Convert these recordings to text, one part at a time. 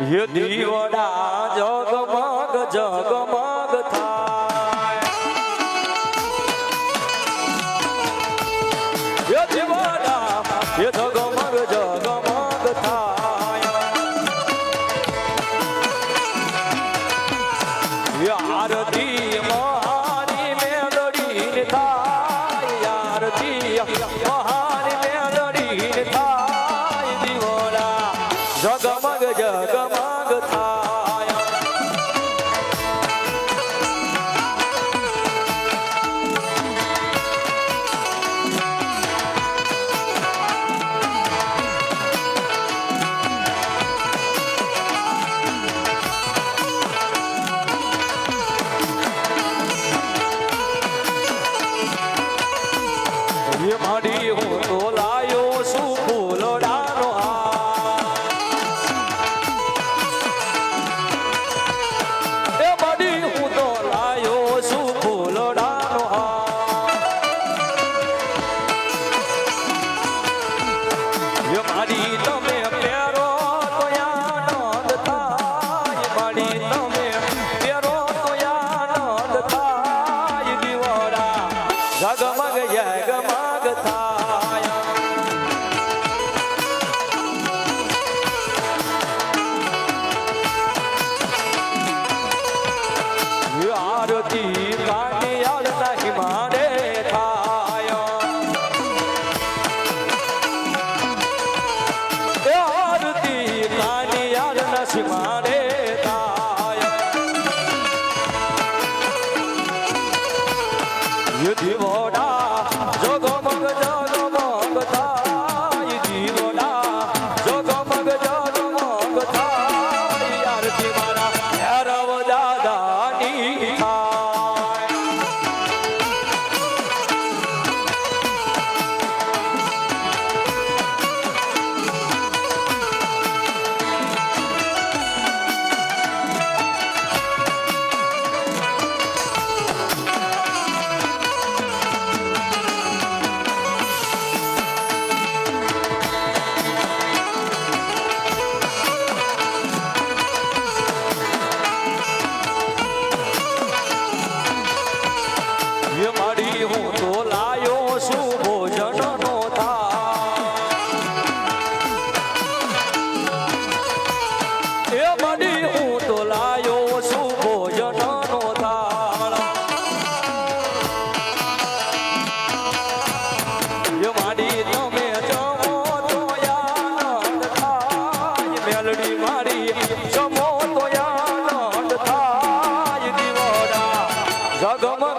ये दीवड़ा जगमग जगमग था ये दीवड़ा ये जगमग जगमग था ये आरती महारी मेलड़ी था आरती महारी मेलड़ी था दीवड़ा जगमग જગમગ થાય મારી હું તો લા ધગમગ જગમગ યુદ્ધ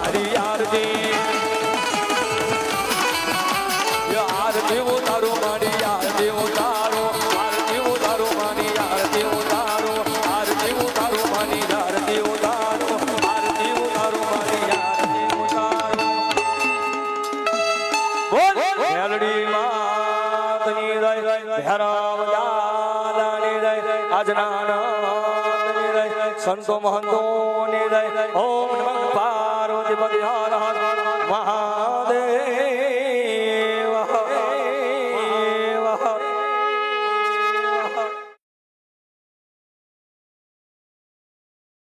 મારી આરતી. આરતી ઉતારો, મારી આરતી ઉતારો. આરતી ઉતારો, મારી આરતી ઉતારો. આરતી ઉતારો, મારી આરતી ઉતારો. આરતી ઉતારો, મારી આરતી ઉતારો. બોલ મેલડી માતની રે ભેરાવ જાલાની રે આજના સંતો મહંતો ની રે ઓમ મહાદેવ